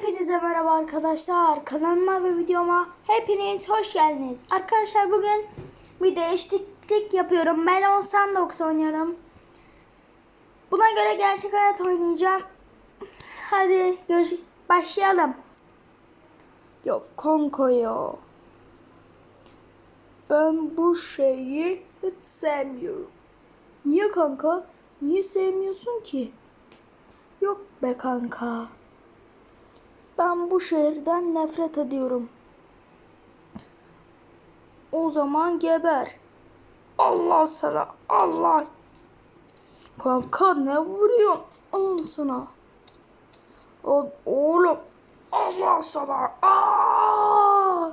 Hepinize merhaba arkadaşlar. Kanalıma ve videoma hepiniz hoş geldiniz. Arkadaşlar bugün bir değişiklik yapıyorum. Melon Sandbox oynuyorum. Buna göre gerçek hayat oynayacağım. Hadi görüş başlayalım. Yok kanka ya. Ben bu şeyi hiç sevmiyorum. Niye kanka? Niye sevmiyorsun ki? Yok be kanka. Bu şehirden nefret ediyorum. O zaman geber. Allah sana Allah. Kanka ne vuruyorsun? Al sana. O, oğlum Allah sana. Aa!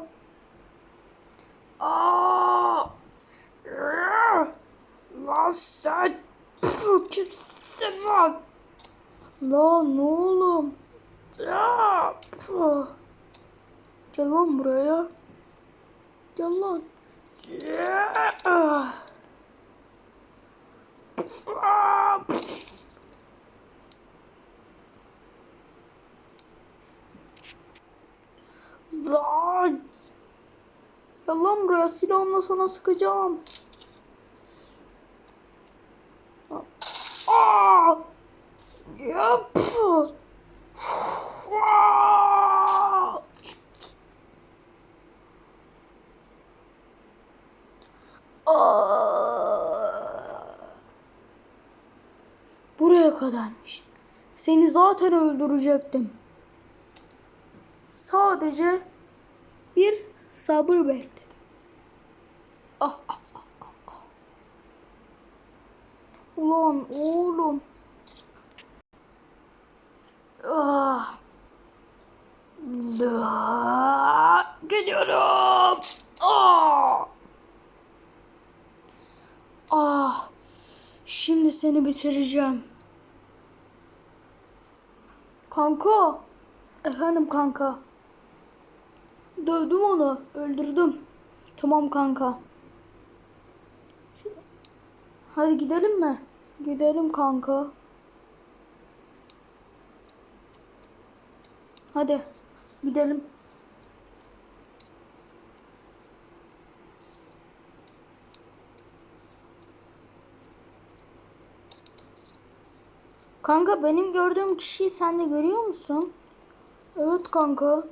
Aa! Lan sen kimsin lan? Lan oğlum. Ya! Puh. Gel lan buraya. Gel lan. Lan! Gel lan buraya silahımla sana sıkacağım. Aa! Ya! Aa! Aa! Buraya kadarmış. Seni zaten öldürecektim. Sadece bir sabır bekledim. Ah, ah, ah, ah, ah. Ulan oğlum. Ah. Gidiyorum. Ah. Ah. Şimdi seni bitireceğim. Kanka. Efendim kanka. Dövdüm onu. Öldürdüm. Tamam kanka. Hadi gidelim mi? Gidelim kanka. Hadi gidelim. Kanka benim gördüğüm kişiyi sen de görüyor musun? Evet kanka.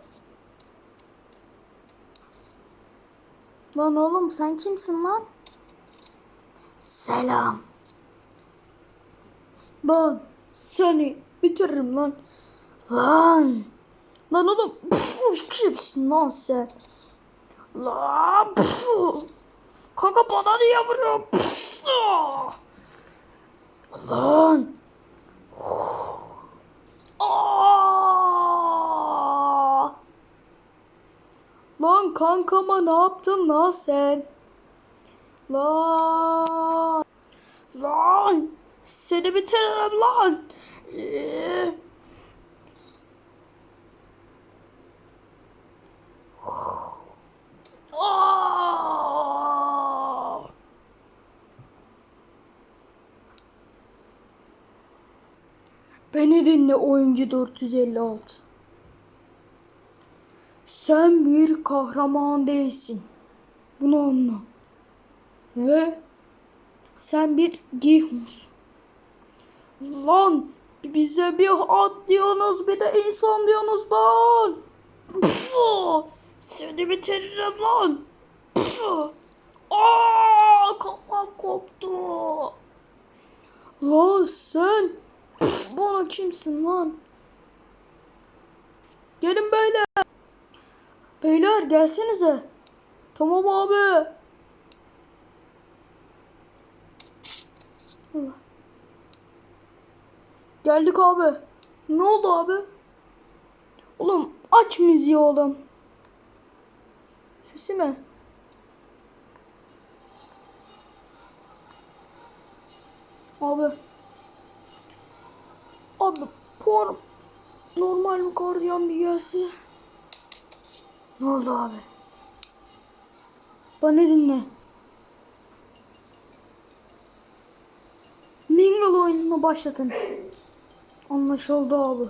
Lan oğlum sen kimsin lan? Selam. Lan seni bitiririm lan. Lan. Lan oğlum puf, kimsin lan sen? Lan puf. Kanka bana niye vuruyorsun? Puf. Lan. Aa! Lan kankama ne yaptın lan sen? Lan. Lan. Seni bitiririm lan. Ee! Beni dinle oyuncu 456. Sen bir kahraman değilsin. Bunu anla. Ve sen bir gihunsun. Lan bize bir at diyorsunuz bir de insan diyorsunuz lan. Puh! Seni bitiririm lan. Puh! Aa, kafam koptu. Lan sen bana kimsin lan? Gelin beyler. Beyler gelsenize. Tamam abi. Geldik abi. Ne oldu abi? Oğlum aç müziği oğlum. Sesi mi? Abi. Abi puan normal mi gardiyan bir gelse? Ne oldu abi? Bana dinle. Mingle oyununu başlatın. Anlaşıldı abi.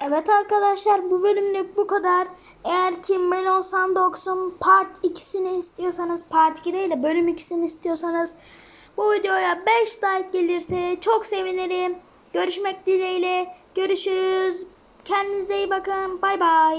Evet arkadaşlar bu bölümlük bu kadar. Eğer ki Melon Sandox'un part 2'sini istiyorsanız part 2 değil de bölüm 2'sini istiyorsanız bu videoya 5 like gelirse çok sevinirim. Görüşmek dileğiyle. Görüşürüz. Kendinize iyi bakın. Bay bay.